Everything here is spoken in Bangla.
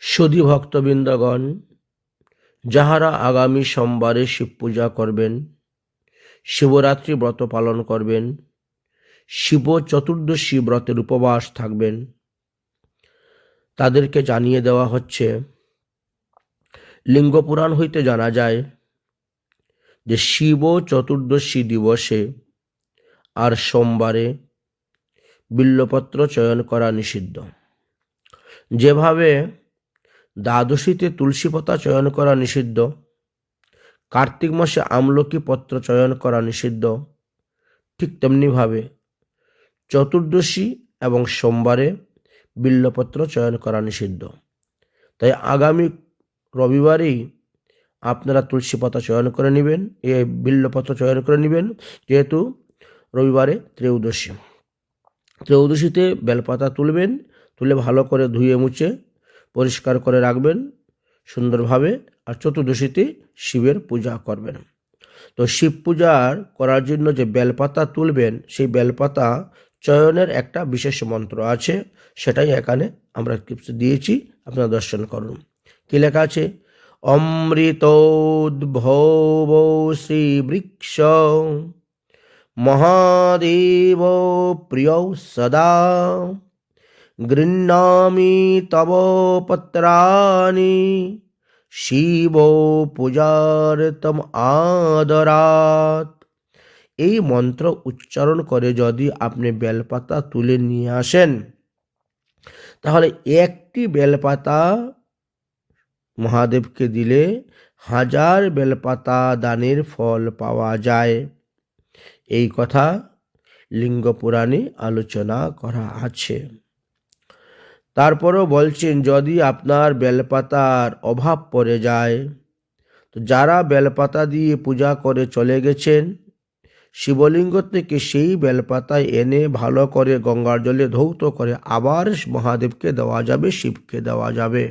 সুধী ভক্তবৃন্দগণ, যাহারা আগামী সোমবারে শিব পূজা করবেন, শিবরাত্রি ব্রত পালন করবেন, শিব চতুর্দশী ব্রতের উপবাস থাকবেন, তাদেরকে জানিয়ে দেওয়া হচ্ছে লিঙ্গ পুরাণ হইতে জানা যায় যে শিব চতুর্দশী দিবসে আর সোমবারে বিল্লপত্র চয়ন করা নিষিদ্ধ। যেভাবে দ্বাদশীতে তুলসী পাতা চয়ন করা নিষিদ্ধ। কার্তিক মাসে আমলকি পত্র চয়ন করা নিষিদ্ধ। ঠিক তেমনিভাবে চতুর্দশী এবং সোমবারে বিল্লপত্র চয়ন করা নিষিদ্ধ। তাই আগামী রবিবারেই আপনারা তুলসী পাতা চয়ন করে নেবেন, এ বিল্লপত্র চয়ন করে নেবেন, যেহেতু রবিবারে ত্রয়োদশী। ত্রয়োদশীতে বেলপাতা তুলবেন, তুলে ভালো করে ধুয়ে মুছে পরিষ্কার করে রাখবেন সুন্দরভাবে আর চতুর্দশীতে শিবের পূজা করবেন। তো শিব পূজার করার জন্য যে বেলপাতা তুলবেন, সেই বেলপাতা চয়নের একটা বিশেষ মন্ত্র আছে, সেটাই এখানে আমরা টিপস দিয়েছি, আপনারা দর্শন করুন। কি লেখা আছে? অমৃতোদ্ভব শ্রী বৃক্ষ মহাদেব প্রিয় সদা। গৃহ্ণামি তব পত্রাণি শিব পূজার্তম আদরাত। এই মন্ত্র উচ্চারণ করে যদি আপনি বেলপাতা তুলে নিয়ে আসেন, তাহলে একটি বেলপাতা মহাদেবকে দিলে হাজার বেলপাতা দানের ফল পাওয়া যায়। এই কথা লিঙ্গ পুরাণে আলোচনা করা আছে। তারপরও বলছেন, যদি আপনার বেলপাতার অভাব পড়ে যায়, তো যারা বেলপাতা দিয়ে পূজা করে চলে গেছেন, শিবলিঙ্গ থেকে সেই বেলপাতায় এনে ভালো করে গঙ্গার জলে ধৌত করে আবার মহাদেবকে দেওয়া যাবে, শিবকে দেওয়া যাবে।